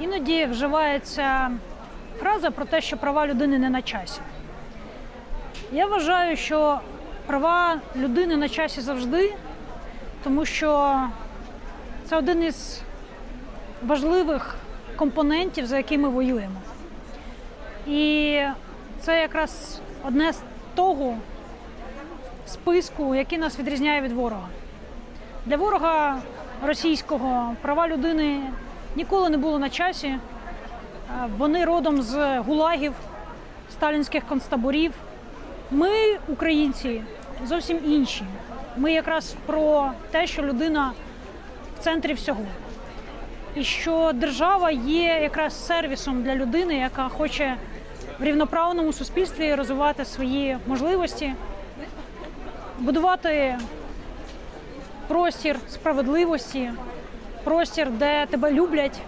Іноді вживається фраза про те, що права людини не на часі. Я вважаю, що права людини на часі завжди, тому що це один із важливих компонентів, за які ми воюємо. І це якраз одне з того списку, який нас відрізняє від ворога. Для ворога російського права людини ніколи не було на часі. Е, Вони родом з гулагів, сталінських концтаборів. Ми, українці, зовсім інші. Ми якраз про те, що людина в центрі всього. І що держава є якраз сервісом для людини, яка хоче в рівноправному суспільстві розвивати свої можливості, будувати простір справедливості, простір, де тебе люблять,